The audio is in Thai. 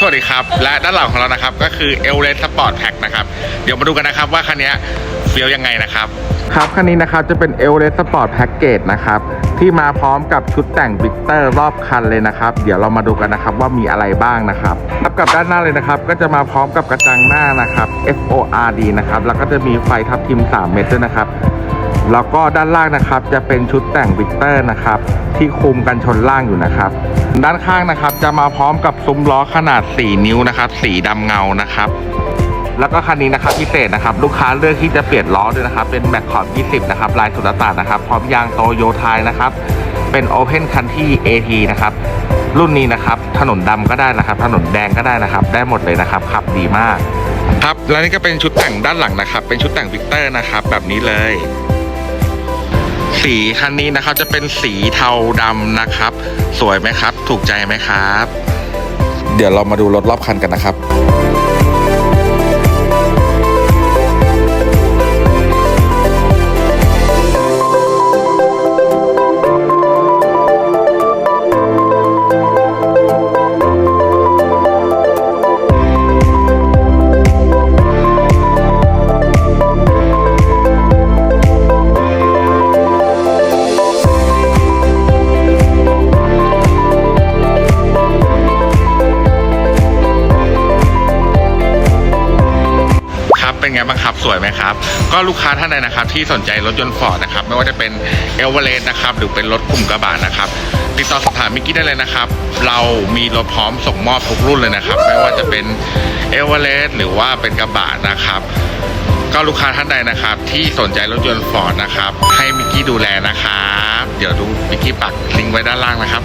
สวัสดีครับ และด้านหลังของเรานะครับ ก็คือ e l e s Sport Pack นะครับ เดี๋ยวมาดูกันนะครับว่าคันนี้เฟี้ยวยังไงนะครับ ครับคันนี้นะครับจะเป็น e l e s Sport Package นะครับ ที่มาพร้อมกับชุดแต่งวิกเตอร์รอบคันเลยนะครับ เดี๋ยวเรามาดูกันนะครับว่ามีอะไรบ้างนะครับครับกับด้านหน้าเลยนะครับ ก็จะมาพร้อมกับกระจังหน้านะครับ FORD นะครับแล้วก็จะมีไฟทับทิม 3 เมตรด้วยนะครับ แล้วก็ด้านล่างนะครับจะเป็นชุดแต่งวิกเตอร์นะครับที่คุมกันชนล่างอยู่นะครับ ด้านข้างนะครับจะมาพร้อมกับซุ้มล้อขนาด 4 นิ้วนะครับ สีดำเงานะครับ แล้วก็คันนี้นะครับพิเศษนะครับ ลูกค้าเลือกที่จะเปลี่ยนล้อด้วยนะครับ เป็นแม็กคอร์ด20 นะครับ ลายสุดตานนะครับ พร้อมยางโตโยไทยนะครับ เป็น Open Country AT นะครับ รุ่นนี้นะครับ ถนนดำก็ได้นะครับ ถนนแดงก็ได้นะครับ ได้หมดเลยนะครับขับดีมาก ครับ แล้วนี่ก็เป็นชุดแต่งด้านหลังนะครับ เป็นชุดแต่งวิกเตอร์นะครับ แบบนี้เลย สีคันนี้นะครับจะเป็นสีเทาดำนะครับ สวยไหมครับ ถูกใจไหมครับ เดี๋ยวเรามาดูรถรอบคันกันนะครับ เป็นไงบ้างครับสวยไหมครับ ก็ลูกค้าท่านใดนะครับที่สนใจรถยนต์ฟอร์ดนะครับ ไม่ว่าจะเป็นเอลเวอเรสต์นะครับหรือเป็นรถกลุ่มกระบะนะครับติดต่อสอบถามมิกกี้ได้เลยนะครับ เรามีรถพร้อมส่งมอบทุกรุ่นเลยนะครับ ไม่ว่าจะเป็นเอลเวอเรสต์หรือว่าเป็นกระบะนะครับก็ลูกค้าท่านใดนะครับ ที่สนใจรถยนต์ฟอร์ดนะครับ ให้มิกกี้ดูแลนะครับ เดี๋ยวดูมิกกี้ปักลิงก์ไว้ด้านล่างนะครับ